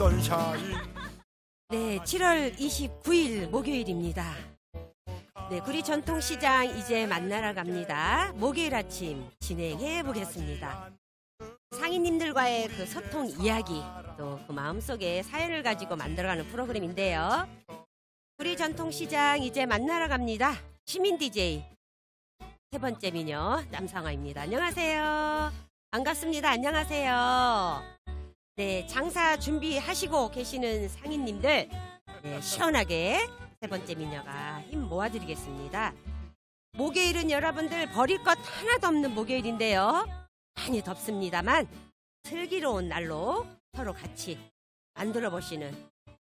선샤인 네, 7월 29일 목요일입니다. 네, 구리 전통시장 이제 만나러 갑니다. 목요일 아침 진행해 보겠습니다. 상인님들과의 그 소통 이야기, 또 그 마음속에 사연을 가지고 만들어가는 프로그램인데요. 구리 전통시장 이제 만나러 갑니다. 시민 DJ 세 번째 미녀 남상화입니다. 안녕하세요. 반갑습니다. 안녕하세요. 네, 장사 준비하시고 계시는 상인님들 네, 시원하게 세 번째 미녀가 힘 모아드리겠습니다. 목요일은 여러분들 버릴 것 하나도 없는 목요일인데요. 많이 덥습니다만 슬기로운 날로 서로 같이 만들어 보시는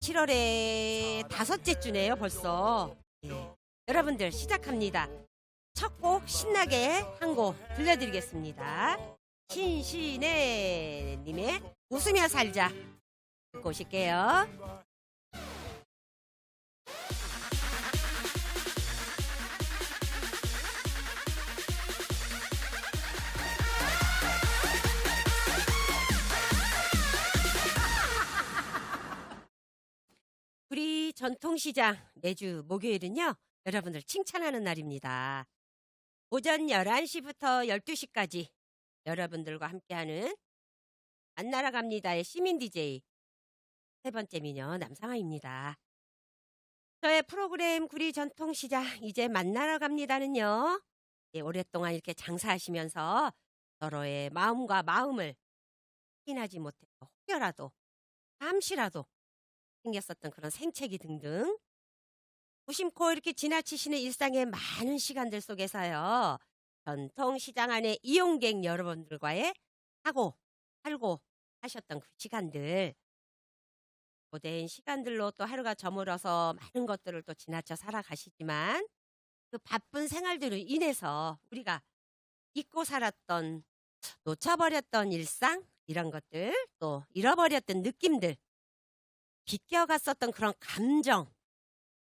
7월의 다섯째 주네요, 벌써. 예. 여러분들 시작합니다. 첫 곡 신나게 한 곡 들려드리겠습니다. 신신혜 님의 웃으며 살자 듣고 오실게요. 우리 전통시장 매주 목요일은요, 여러분들 칭찬하는 날입니다. 오전 11시부터 12시까지 여러분들과 함께하는 만나러 갑니다의 시민 DJ 세 번째 미녀 남상아입니다. 저의 프로그램 구리 전통 시장 이제 만나러 갑니다는요. 예, 오랫동안 이렇게 장사하시면서 서로의 마음과 마음을 확인하지 못해서 혹여라도 잠시라도 생겼었던 그런 생채기 등등 무심코 이렇게 지나치시는 일상의 많은 시간들 속에서요. 전통시장 안에 이용객 여러분들과의 하고 살고 하셨던 그 시간들 고된 시간들로 또 하루가 저물어서 많은 것들을 또 지나쳐 살아가시지만 그 바쁜 생활들로 인해서 우리가 잊고 살았던 놓쳐버렸던 일상 이런 것들 또 잃어버렸던 느낌들 비껴갔었던 그런 감정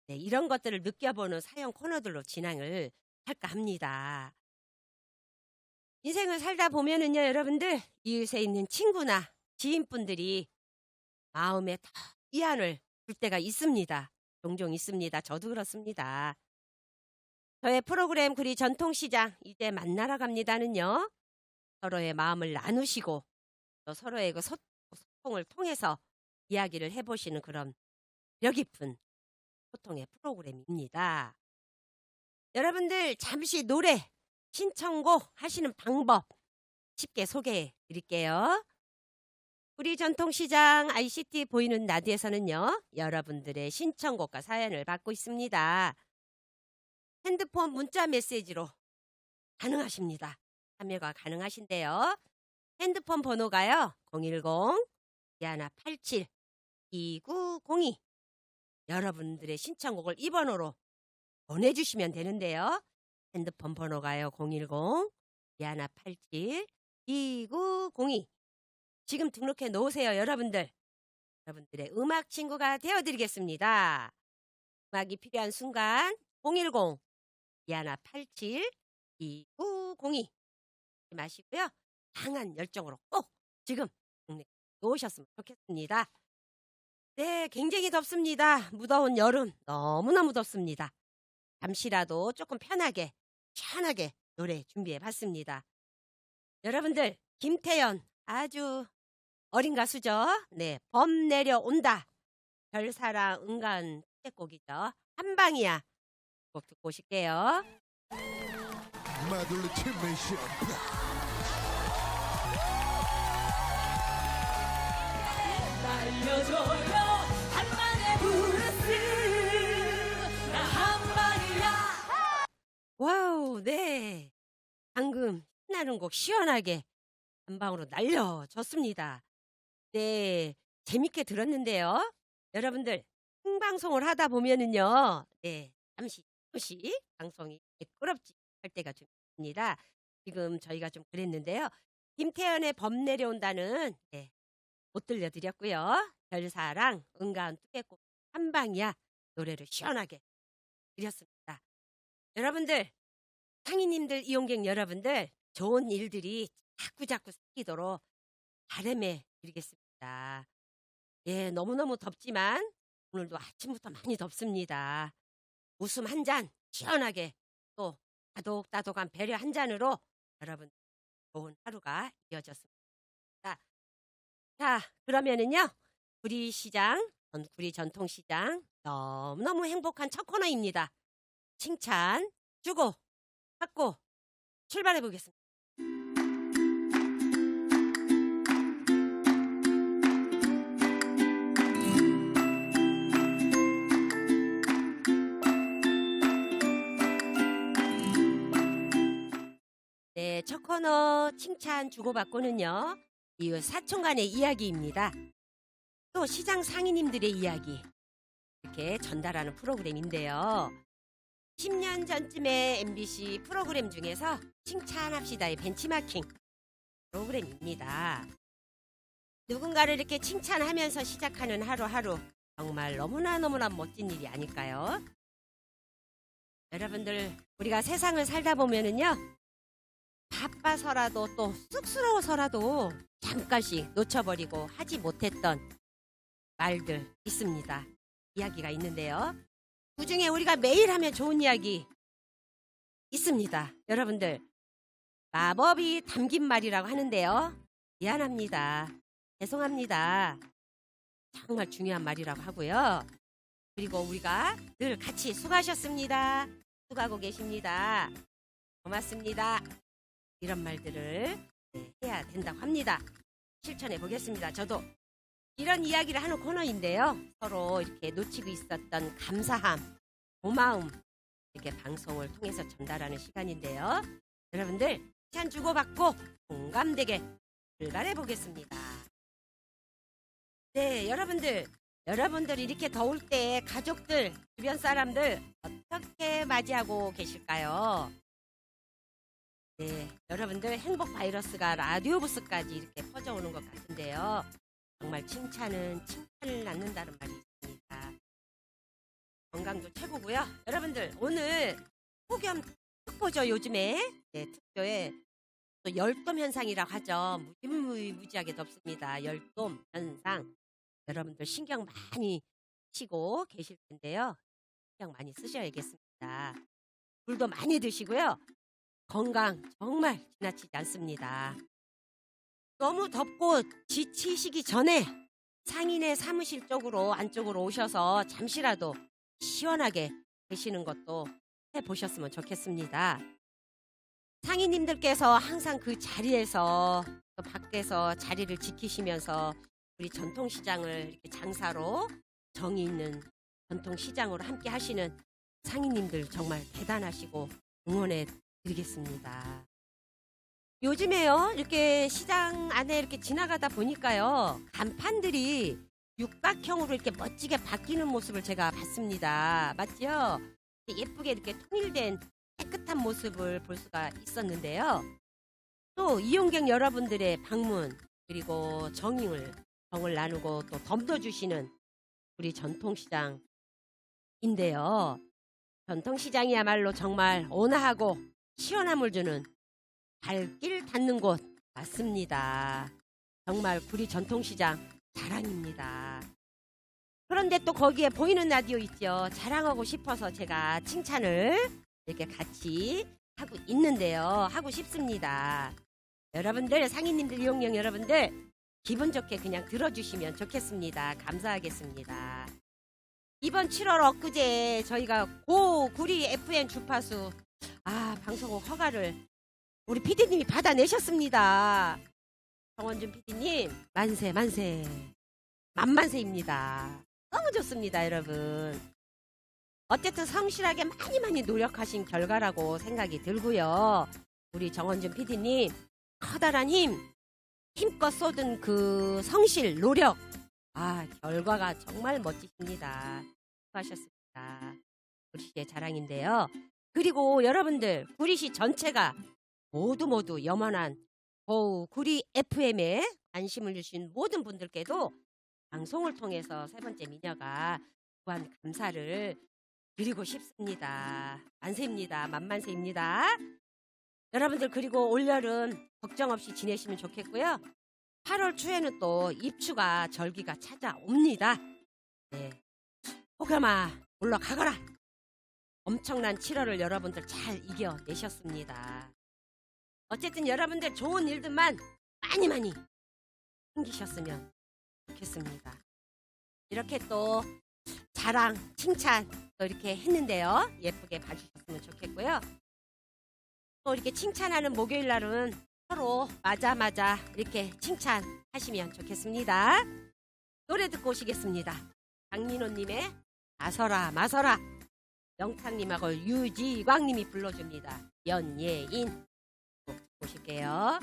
네, 이런 것들을 느껴보는 사연 코너들로 진행을 할까 합니다. 인생을 살다 보면은요, 여러분들, 이웃에 있는 친구나 지인분들이 마음에 더 이안을 줄 때가 있습니다. 종종 있습니다. 저도 그렇습니다. 저의 프로그램 구리 전통시장 이제 만나러 갑니다는요, 서로의 마음을 나누시고 또 서로의 그 소, 소통을 통해서 이야기를 해보시는 그런 려 깊은 소통의 프로그램입니다. 여러분들 잠시 노래 신청곡 하시는 방법 쉽게 소개해 드릴게요. 우리 전통시장 ICT 보이는 나디에서는요, 여러분들의 신청곡과 사연을 받고 있습니다. 핸드폰 문자 메시지로 가능하십니다. 참여가 가능하신데요. 핸드폰 번호가요, 010 야나 87 2902 여러분들의 신청곡을 이 번호로 보내주시면 되는데요. 핸드폰 번호가요. 010 야나 87 2902 지금 등록해 놓으세요. 여러분들. 여러분들의 음악 친구가 되어드리겠습니다. 음악이 필요한 순간 010 야나 87 2902 마시고요. 강한 열정으로 꼭 지금 등록해 놓으셨으면 좋겠습니다. 네, 굉장히 덥습니다. 무더운 여름 너무너무 덥습니다. 잠시라도 조금 편하게, 시원하게 노래 준비해 봤습니다. 여러분들, 김태연 아주 어린 가수죠. 네, 범 내려온다. 별사랑 은간 곡이죠. 한방이야. 곡 듣고 오실게요. 마들리 팀메이션 날려줘요 한방의 브 와우, 네. 방금 신나는 곡 시원하게 한 방으로 날려줬습니다. 네, 재밌게 들었는데요. 여러분들, 생방송을 하다 보면은요, 네, 잠시, 잠시 방송이 매끄럽지 할 때가 좀 있습니다. 지금 저희가 좀 그랬는데요. 김태연의 범 내려온다는, 네, 못 들려드렸고요. 별사랑, 은가운 뚜개꽃 한방이야 노래를 시원하게 드렸습니다. 여러분들, 상인님들, 이용객 여러분들, 좋은 일들이 자꾸자꾸 생기도록 바람에 드리겠습니다. 예, 너무너무 덥지만 오늘도 아침부터 많이 덥습니다. 웃음 한 잔 시원하게 또 따독따독한 배려 한 잔으로 여러분 좋은 하루가 이어졌습니다. 자, 그러면은요. 구리시장, 전- 구리 전통시장 너무너무 행복한 첫 코너입니다. 칭찬 주고 받고 출발해 보겠습니다. 네, 첫 코너 칭찬 주고받고는요. 이웃 사촌 간의 이야기입니다. 또 시장 상인님들의 이야기 이렇게 전달하는 프로그램인데요. 10년 전쯤에 MBC 프로그램 중에서 칭찬합시다의 벤치마킹 프로그램입니다. 누군가를 이렇게 칭찬하면서 시작하는 하루하루 정말 너무나 너무나 멋진 일이 아닐까요? 여러분들 우리가 세상을 살다 보면은요 바빠서라도 또 쑥스러워서라도 잠깐씩 놓쳐버리고 하지 못했던 말들 있습니다. 이야기가 있는데요. 그 중에 우리가 매일 하면 좋은 이야기 있습니다. 여러분들, 마법이 담긴 말이라고 하는데요. 미안합니다. 죄송합니다. 정말 중요한 말이라고 하고요. 그리고 우리가 늘 같이 수고하셨습니다. 수고하고 계십니다. 고맙습니다. 이런 말들을 네, 해야 된다고 합니다. 실천해 보겠습니다. 저도 이런 이야기를 하는 코너인데요. 서로 이렇게 놓치고 있었던 감사함, 고마움 이렇게 방송을 통해서 전달하는 시간인데요. 여러분들 칭찬 주고받고 공감되게 출발해 보겠습니다. 네, 여러분들 여러분들 이렇게 더울 때 가족들, 주변 사람들 어떻게 맞이하고 계실까요? 네, 여러분들 행복 바이러스가 라디오 부스까지 이렇게 퍼져오는 것 같은데요. 정말 칭찬은 칭찬을 낳는다는 말이 있습니다. 건강도 최고고요. 여러분들 오늘 폭염 특보죠 요즘에 네, 특보에 또 열돔 현상이라고 하죠. 무지무지하게 덥습니다. 열돔 현상. 여러분들 신경 많이 쓰시고 계실 텐데요. 신경 많이 쓰셔야겠습니다. 물도 많이 드시고요. 건강 정말 지나치지 않습니다. 너무 덥고 지치시기 전에 상인의 사무실 쪽으로 안쪽으로 오셔서 잠시라도 시원하게 계시는 것도 해 보셨으면 좋겠습니다. 상인님들께서 항상 그 자리에서 또 밖에서 자리를 지키시면서 우리 전통시장을 이렇게 장사로 정이 있는 전통시장으로 함께 하시는 상인님들 정말 대단하시고 응원해 드리겠습니다. 요즘에요, 이렇게 시장 안에 이렇게 지나가다 보니까요, 간판들이 육각형으로 이렇게 멋지게 바뀌는 모습을 제가 봤습니다. 맞죠? 예쁘게 이렇게 통일된 깨끗한 모습을 볼 수가 있었는데요. 또 이용객 여러분들의 방문 그리고 정을 정을 나누고 또 덤벼주시는 우리 전통시장인데요. 전통시장이야말로 정말 온화하고 시원함을 주는 발길 닿는 곳 맞습니다. 정말 구리 전통시장 자랑입니다. 그런데 또 거기에 보이는 라디오 있죠. 자랑하고 싶어서 제가 칭찬을 이렇게 같이 하고 있는데요. 하고 싶습니다. 여러분들, 상인님들, 이용령 여러분들, 기분 좋게 그냥 들어주시면 좋겠습니다. 감사하겠습니다. 이번 7월 엊그제 저희가 고 구리 FM 주파수 아 방송국 허가를 우리 PD님이 받아내셨습니다. 정원준 PD님 만세 만세 만만세입니다. 너무 좋습니다 여러분. 어쨌든 성실하게 많이 많이 노력하신 결과라고 생각이 들고요. 우리 정원준 PD님 커다란 힘 힘껏 쏟은 그 성실 노력 아 결과가 정말 멋지십니다. 수고하셨습니다. 구리시의 자랑인데요. 그리고 여러분들 구리시 전체가 모두 모두 염원한 고우 구리 FM에 관심을 주신 모든 분들께도 방송을 통해서 세 번째 미녀가 무한 감사를 드리고 싶습니다. 만세입니다. 만만세입니다. 여러분들 그리고 올여름 걱정 없이 지내시면 좋겠고요. 8월 초에는 또 입추가 절기가 찾아옵니다. 네. 호감아, 올라가거라! 엄청난 7월을 여러분들 잘 이겨내셨습니다. 어쨌든 여러분들 좋은 일들만 많이 많이 생기셨으면 좋겠습니다. 이렇게 또 자랑, 칭찬 또 이렇게 했는데요. 예쁘게 봐주셨으면 좋겠고요. 또 이렇게 칭찬하는 목요일 날은 서로 맞아 맞아 이렇게 칭찬하시면 좋겠습니다. 노래 듣고 오시겠습니다. 장민호님의 마서라 마서라 영탁님하고 유지광님이 불러줍니다. 연예인 연예인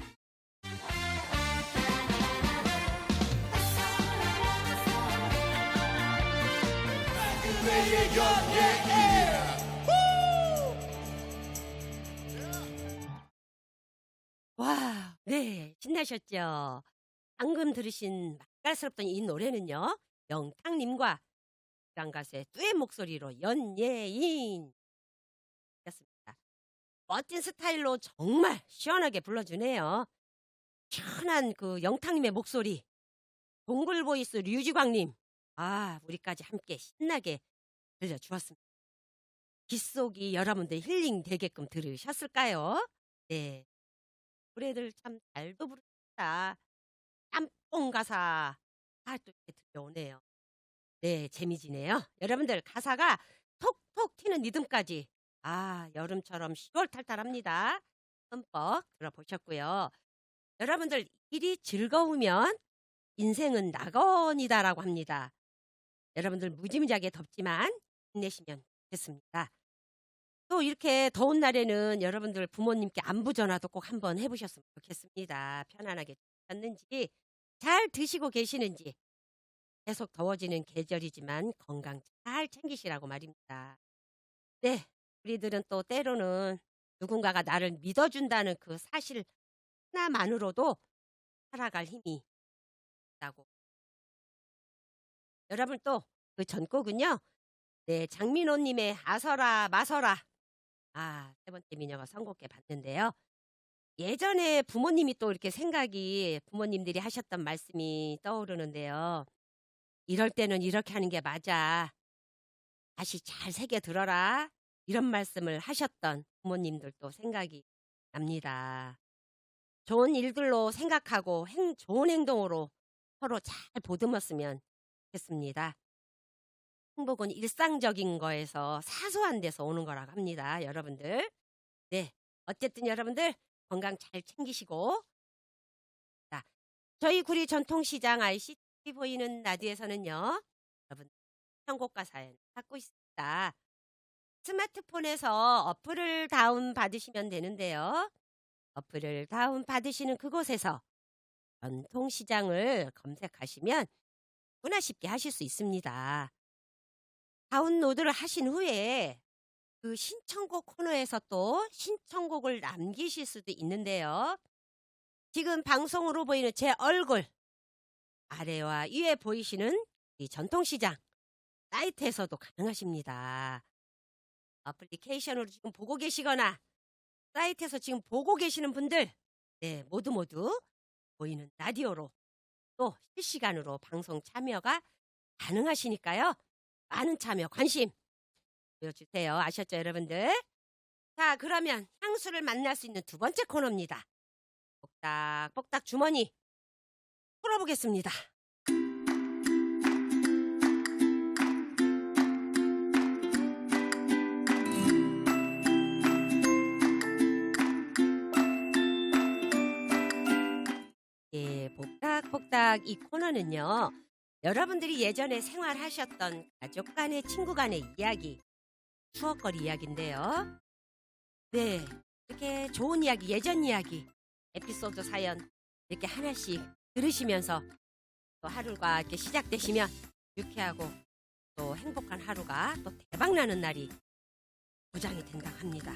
와, 네, 신나셨죠? 방금 들으신 맛깔스럽던 이 노래는요, 영탁님과 가수의 듀엣 목소리로 연예인. 멋진 스타일로 정말 시원하게 불러주네요. 시원한 그 영탁님의 목소리, 동굴 보이스 류지광님, 아, 우리까지 함께 신나게 들려주었습니다. 귓속이 여러분들 힐링 되게끔 들으셨을까요? 네. 노래들 참 잘도 부르다. 짬뽕 가사. 아, 또 이렇게 들려오네요. 네, 재미지네요. 여러분들 가사가 톡톡 튀는 리듬까지. 아, 여름처럼 시월탈탈합니다. 흠뻑 들어보셨고요. 여러분들 일이 즐거우면 인생은 낙원이다라고 합니다. 여러분들 무지무지하게 덥지만 힘내시면 좋겠습니다. 또 이렇게 더운 날에는 여러분들 부모님께 안부 전화도 꼭 한번 해보셨으면 좋겠습니다. 편안하게 드셨는지, 잘 드시고 계시는지, 계속 더워지는 계절이지만 건강 잘 챙기시라고 말입니다. 네, 우리들은 또 때로는 누군가가 나를 믿어준다는 그 사실 하나만으로도 살아갈 힘이 있다고. 여러분 또 그 전곡은요, 네, 장민호님의 아서라 마서라 아, 세 번째 미녀가 선곡해 봤는데요. 예전에 부모님이 또 이렇게 생각이 부모님들이 하셨던 말씀이 떠오르는데요. 이럴 때는 이렇게 하는 게 맞아. 다시 잘 새겨 들어라. 이런 말씀을 하셨던 부모님들도 생각이 납니다. 좋은 일들로 생각하고 행, 좋은 행동으로 서로 잘 보듬었으면 좋겠습니다. 행복은 일상적인 거에서 사소한 데서 오는 거라고 합니다. 여러분들. 네. 어쨌든 여러분들 건강 잘 챙기시고. 자, 저희 구리 전통시장 ICT 보이는 라디오에서는요. 여러분 선곡과 사연 받고 있습니다. 스마트폰에서 어플을 다운 받으시면 되는데요. 어플을 다운 받으시는 그곳에서 전통시장을 검색하시면 누구나 쉽게 하실 수 있습니다. 다운로드를 하신 후에 그 신청곡 코너에서 또 신청곡을 남기실 수도 있는데요. 지금 방송으로 보이는 제 얼굴 아래와 위에 보이시는 이 전통시장 사이트에서도 가능하십니다. 어플리케이션으로 지금 보고 계시거나 사이트에서 지금 보고 계시는 분들 네, 모두 모두 보이는 라디오로 또 실시간으로 방송 참여가 가능하시니까요. 많은 참여, 관심 보여주세요. 아셨죠, 여러분들? 자, 그러면 향수를 만날 수 있는 두 번째 코너입니다. 복닥복닥 주머니 풀어보겠습니다. 복닥복닥 이 코너는요. 여러분들이 예전에 생활하셨던 가족 간의 친구 간의 이야기, 추억거리 이야기인데요. 네, 이렇게 좋은 이야기, 예전 이야기, 에피소드 사연 이렇게 하나씩 들으시면서 또 하루가 이렇게 시작되시면 유쾌하고 또 행복한 하루가 또 대박나는 날이 보장이 된다고 합니다.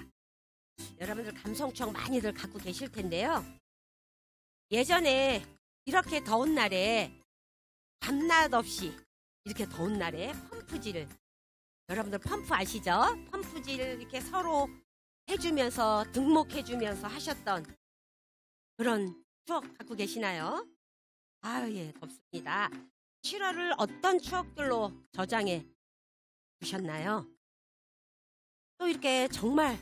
여러분들 감성 추억 많이들 갖고 계실 텐데요. 예전에 이렇게 더운 날에 밤낮 없이 이렇게 더운 날에 펌프질 여러분들 펌프 아시죠? 펌프질 이렇게 서로 해주면서 등목해주면서 하셨던 그런 추억 갖고 계시나요? 아유, 예, 덥습니다. 7월을 어떤 추억들로 저장해 두셨나요? 또 이렇게 정말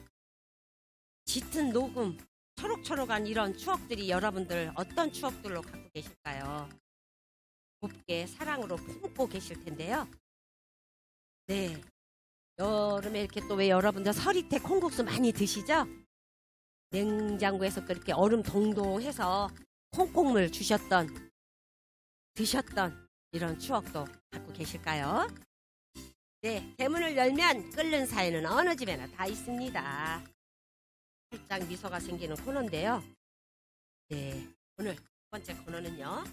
짙은 녹음, 초록초록한 이런 추억들이 여러분들 어떤 추억들로 갖고 계실까요? 곱게 사랑으로 품고 계실 텐데요. 네. 여름에 이렇게 또 왜 여러분들 서리태 콩국수 많이 드시죠? 냉장고에서 그렇게 얼음 동동해서 콩국물 주셨던 드셨던 이런 추억도 갖고 계실까요? 네, 대문을 열면 끓는 사연은 어느 집에나 다 있습니다. 살짝 미소가 생기는 코너인데요. 네, 오늘 첫 번째 코너는요.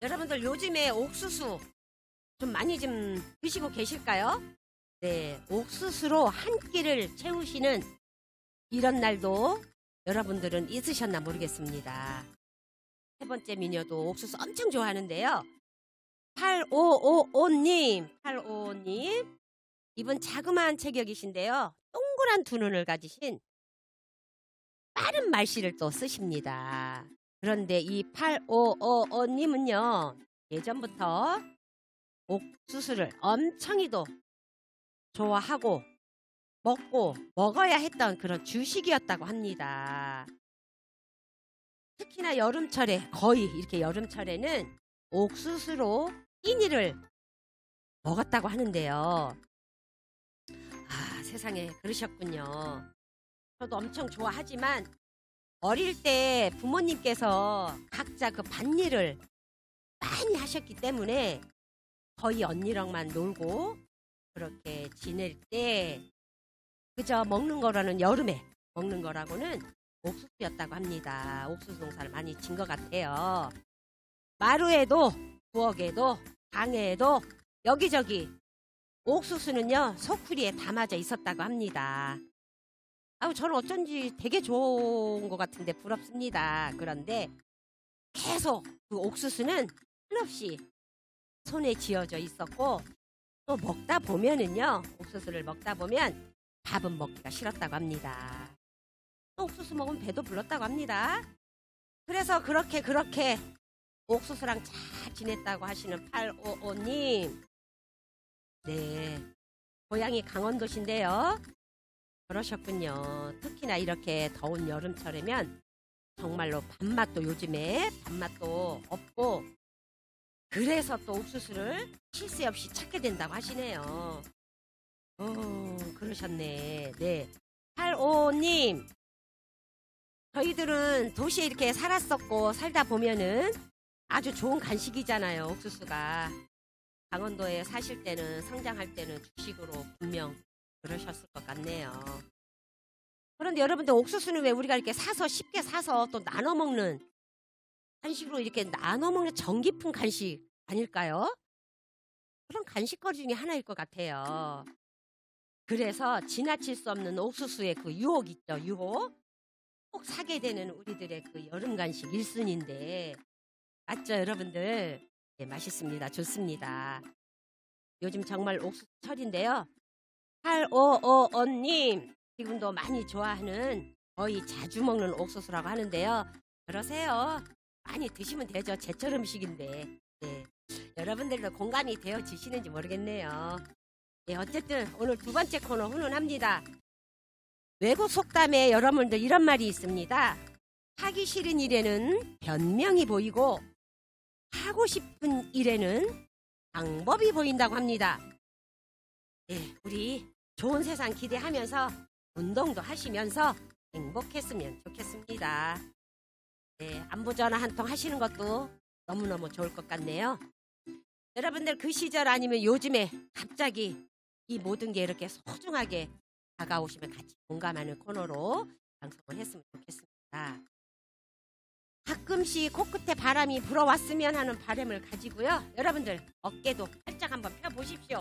여러분들 요즘에 옥수수 좀 많이 좀 드시고 계실까요? 네, 옥수수로 한 끼를 채우시는 이런 날도 여러분들은 있으셨나 모르겠습니다. 세 번째 미녀도 옥수수 엄청 좋아하는데요. 8555님, 8555님. 이분 자그마한 체격이신데요. 동그란 두 눈을 가지신 빠른 말씨를 또 쓰십니다. 그런데 이 8555님은요, 예전부터 옥수수를 엄청이도 좋아하고 먹고 먹어야 했던 그런 주식이었다고 합니다. 특히나 여름철에 거의 이렇게 여름철에는 옥수수로 끼니를 먹었다고 하는데요. 아, 세상에 그러셨군요. 저도 엄청 좋아하지만 어릴 때 부모님께서 각자 그 밭일을 많이 하셨기 때문에 거의 언니랑만 놀고 그렇게 지낼 때 그저 먹는 거라는 여름에 먹는 거라고는 옥수수였다고 합니다. 옥수수 농사를 많이 진 것 같아요. 마루에도 부엌에도 방에도 여기저기 옥수수는요 소쿠리에 담아져 있었다고 합니다. 아우 저는 어쩐지 되게 좋은 것 같은데 부럽습니다. 그런데 계속 그 옥수수는 한없이 손에 쥐어져 있었고 또 먹다 보면은요 옥수수를 먹다 보면 밥은 먹기가 싫었다고 합니다. 또 옥수수 먹으면 배도 불렀다고 합니다. 그래서 그렇게 그렇게 옥수수랑 잘 지냈다고 하시는 855님. 네. 고향이 강원도신데요. 그러셨군요. 특히나 이렇게 더운 여름철이면 정말로 밥맛도 요즘에 밥맛도 없고 그래서 또 옥수수를 쉴새 없이 찾게 된다고 하시네요. 어, 그러셨네. 네. 85님. 저희들은 도시에 이렇게 살았었고 살다 보면은 아주 좋은 간식이잖아요. 옥수수가. 강원도에 사실 때는 성장할 때는 주식으로 분명 그러셨을 것 같네요. 그런데 여러분들 옥수수는 왜 우리가 이렇게 사서 쉽게 사서 또 나눠 먹는 간식으로 이렇게 나눠 먹는 정 깊은 간식 아닐까요? 그런 간식거리 중에 하나일 것 같아요. 그래서 지나칠 수 없는 옥수수의 그 유혹 있죠, 유혹. 꼭 사게 되는 우리들의 그 여름 간식 1순위인데 맞죠, 여러분들? 네, 맛있습니다. 좋습니다. 요즘 정말 옥수수철인데요. 8555님, 지금도 많이 좋아하는 거의 자주 먹는 옥수수라고 하는데요. 그러세요. 많이 드시면 되죠. 제철 음식인데. 네. 여러분들도 공감이 되어지시는지 모르겠네요. 네, 어쨌든 오늘 두 번째 코너 훈훈합니다. 외국 속담에 여러분들 이런 말이 있습니다. 하기 싫은 일에는 변명이 보이고 하고 싶은 일에는 방법이 보인다고 합니다. 네, 우리 좋은 세상 기대하면서 운동도 하시면서 행복했으면 좋겠습니다. 네, 안부 전화 한 통 하시는 것도 너무너무 좋을 것 같네요. 여러분들 그 시절 아니면 요즘에 갑자기 이 모든 게 이렇게 소중하게 다가오시면 같이 공감하는 코너로 방송을 했으면 좋겠습니다. 가끔씩 코끝에 바람이 불어왔으면 하는 바람을 가지고요. 여러분들 어깨도 활짝 한번 펴보십시오.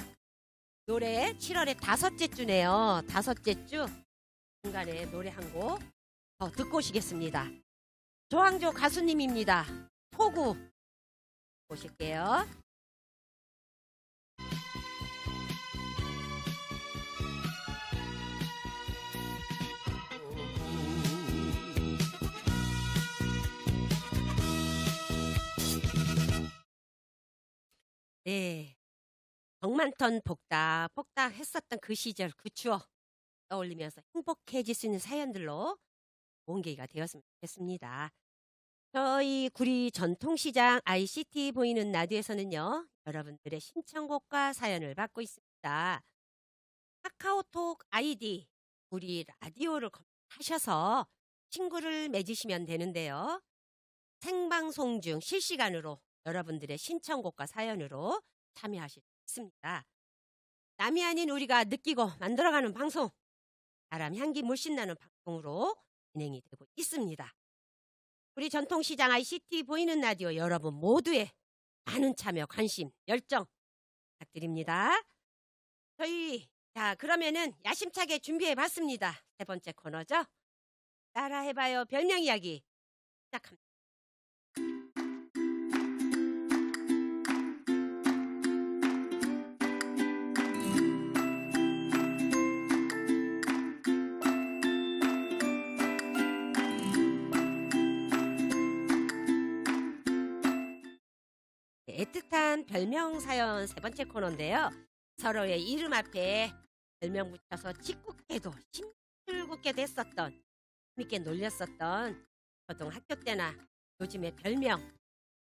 노래 7월의 다섯째 주네요. 다섯째 주 중간에 노래 한곡더 듣고 오시겠습니다. 조항조 가수님입니다. 토구 보실게요. 네. 정만턴 복닥, 복닥 했었던 그 시절, 그 추억 떠올리면서 행복해질 수 있는 사연들로 온개가 되었으면 좋겠습니다. 저희 구리 전통시장 ICT 보이는 라디오에서는요, 여러분들의 신청곡과 사연을 받고 있습니다. 카카오톡 아이디 우리 라디오를 검색하셔서 친구를 맺으시면 되는데요. 생방송 중 실시간으로 여러분들의 신청곡과 사연으로 참여하실 수 있습니다. 남이 아닌 우리가 느끼고 만들어가는 방송, 바람 향기 물씬 나는 방송으로 진행이 되고 있습니다. 우리 전통시장 ICT 보이는 라디오 여러분 모두의 많은 참여, 관심, 열정 부탁드립니다. 저희 자 그러면은 야심차게 준비해 봤습니다. 세 번째 코너죠. 따라해봐요 별명 이야기 시작합니다. 애틋한 별명 사연 세 번째 코너인데요. 서로의 이름 앞에 별명 붙여서 짓궂게도 힘들궂게 됐었던 재밌게 놀렸었던 초등학교 때나 요즘의 별명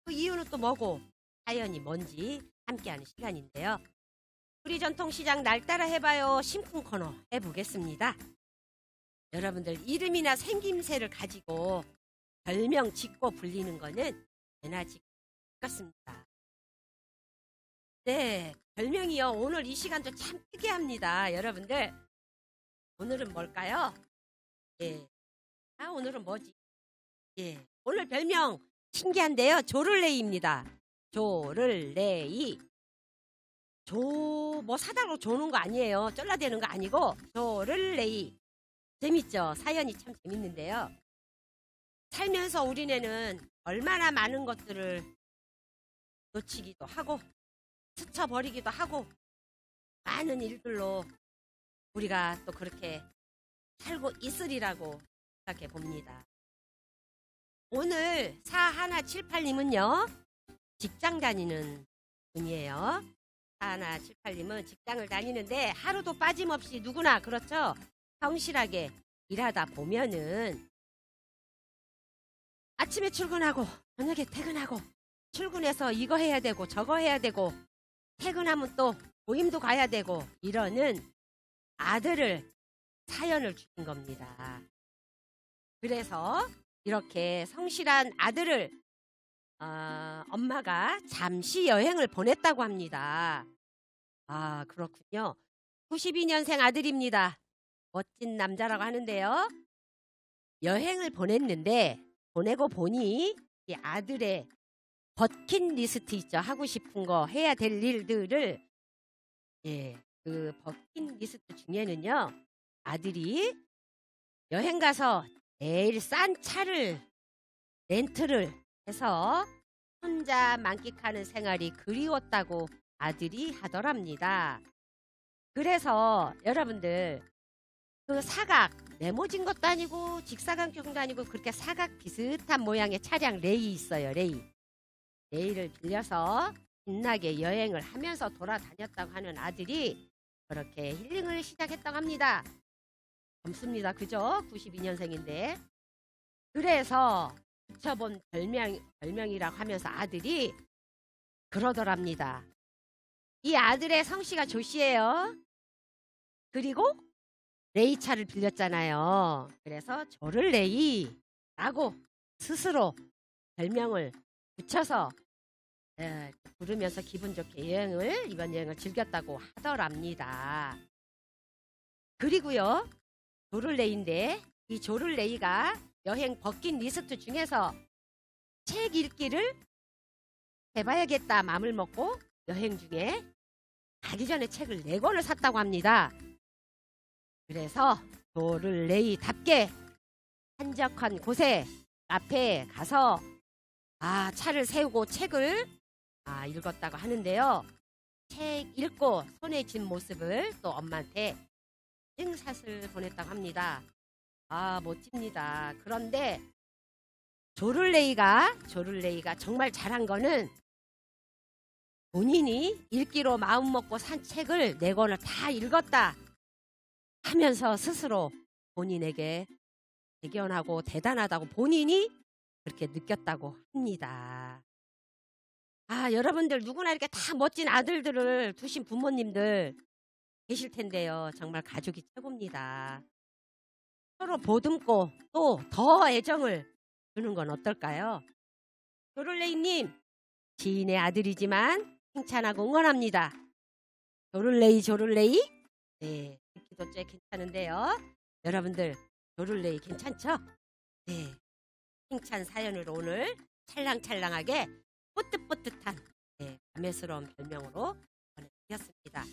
그 이유는 또 뭐고 사연이 뭔지 함께하는 시간인데요. 우리 전통시장 날 따라 해봐요 심쿵 코너 해보겠습니다. 여러분들 이름이나 생김새를 가지고 별명 짓고 불리는 거는 예나 지같습니다. 네, 별명이요. 오늘 이 시간도 참 특이합니다. 여러분들, 오늘은 뭘까요? 예. 아, 오늘은 뭐지? 예. 오늘 별명 신기한데요. 조를레이입니다. 조를레이. 조, 뭐 사다로 조는 거 아니에요. 쫄라대는 거 아니고, 조를레이. 재밌죠? 사연이 참 재밌는데요. 살면서 우리네는 얼마나 많은 것들을 놓치기도 하고, 스쳐버리기도 하고 많은 일들로 우리가 또 그렇게 살고 있으리라고 생각해 봅니다. 오늘 4178님은요, 직장 다니는 분이에요. 4178님은 직장을 다니는데 하루도 빠짐없이 누구나 그렇죠? 성실하게 일하다 보면은 아침에 출근하고 저녁에 퇴근하고 출근해서 이거 해야 되고 저거 해야 되고 퇴근하면 또 모임도 가야 되고 이러는 아들을 사연을 주신 겁니다. 그래서 이렇게 성실한 아들을 어, 엄마가 잠시 여행을 보냈다고 합니다. 아 그렇군요. 92년생 아들입니다. 멋진 남자라고 하는데요. 여행을 보냈는데 보내고 보니 이 아들의 버킷리스트 있죠. 하고 싶은 거 해야 될 일들을 예, 그 버킷리스트 중에는요. 아들이 여행 가서 내일 싼 차를 렌트를 해서 혼자 만끽하는 생활이 그리웠다고 아들이 하더랍니다. 그래서 여러분들 그 사각 네모진 것도 아니고 직사각형도 아니고 그렇게 사각 비슷한 모양의 차량 레이 있어요. 레이. 레이를 빌려서 신나게 여행을 하면서 돌아다녔다고 하는 아들이 그렇게 힐링을 시작했다고 합니다. 젊습니다. 그죠? 92년생인데. 그래서 붙여본 별명, 별명이라고 하면서 아들이 그러더랍니다. 이 아들의 성씨가 조씨예요. 그리고 레이차를 빌렸잖아요. 그래서 저를 레이라고 스스로 별명을 붙여서 예, 부르면서 기분 좋게 여행을 이번 여행을 즐겼다고 하더랍니다. 그리고요 조를레이인데 이 조를레이가 여행 버킷 리스트 중에서 책 읽기를 해봐야겠다 마음을 먹고 여행 중에 가기 전에 책을 네 권을 샀다고 합니다. 그래서 조를레이답게 한적한 곳에 카페에 가서 아 차를 세우고 책을 아 읽었다고 하는데요. 책 읽고 손에 쥔 모습을 또 엄마한테 인증샷을 보냈다고 합니다. 아 멋집니다. 그런데 조를레이가 조를레이가 정말 잘한 거는 본인이 읽기로 마음먹고 산 책을 네 권을 다 읽었다 하면서 스스로 본인에게 대견하고 대단하다고 본인이 그렇게 느꼈다고 합니다. 아, 여러분들 누구나 이렇게 다 멋진 아들들을 두신 부모님들 계실 텐데요. 정말 가족이 최고입니다. 서로 보듬고 또 더 애정을 주는 건 어떨까요? 조를레이님, 지인의 아들이지만 칭찬하고 응원합니다. 조를레이, 조를레이? 네, 듣기도 꽤 괜찮은데요. 여러분들, 조를레이 괜찮죠? 네, 칭찬 사연으로 오늘 찰랑찰랑하게 뿌듯뿌듯한 네, 감회스러운 별명으로 보내드렸습니다.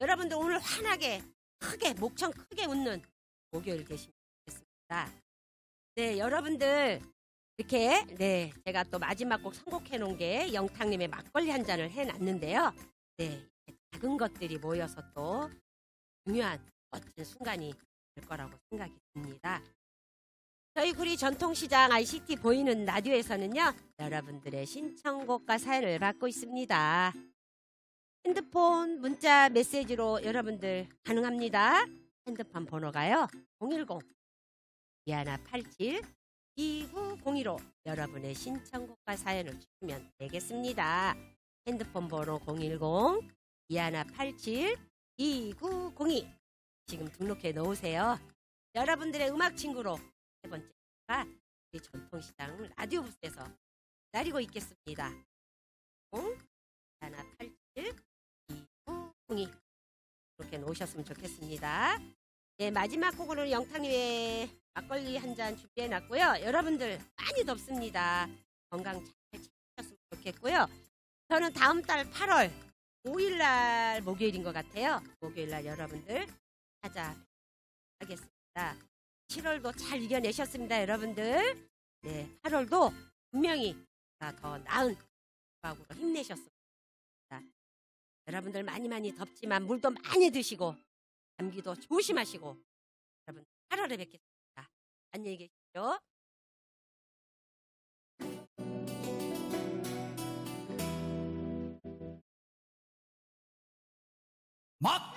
여러분들 오늘 환하게 크게 목청 크게 웃는 목요일 되시면 좋겠습니다. 네, 여러분들 이렇게 네 제가 또 마지막 곡 선곡해 놓은 게 영탁님의 막걸리 한 잔을 해놨는데요. 네, 작은 것들이 모여서 또 중요한 멋진 순간이 될 거라고 생각이 듭니다. 저희 구리 전통시장 ICT 보이는 라디오에서는요 여러분들의 신청곡과 사연을 받고 있습니다. 핸드폰 문자 메시지로 여러분들 가능합니다. 핸드폰 번호가요 010 미아나 87 2902로 여러분의 신청곡과 사연을 주시면 되겠습니다. 핸드폰 번호 010 미아나 87 2902 지금 등록해 놓으세요. 여러분들의 음악 친구로 세 번째가 우리 전통시장 라디오 부스에서 기다리고 있겠습니다. 0 미아나 87 2902 이렇게 놓으셨으면 좋겠습니다. 네, 마지막 곡으로 영탁님의 막걸리 한 잔 준비해 놨고요. 여러분들 많이 덥습니다. 건강 잘 챙기셨으면 좋겠고요. 저는 다음 달 8월 5일 날 목요일인 것 같아요. 목요일 날 여러분들 찾아가겠습니다. 7월도 잘 이겨내셨습니다, 여러분들. 네, 8월도 분명히 아, 더 나은 과학으로 힘내셨습니다. 여러분들 많이 많이 덥지만 물도 많이 드시고 감기도 조심하시고 여러분 8월에 뵙겠습니다. 안녕히 계십시오. 막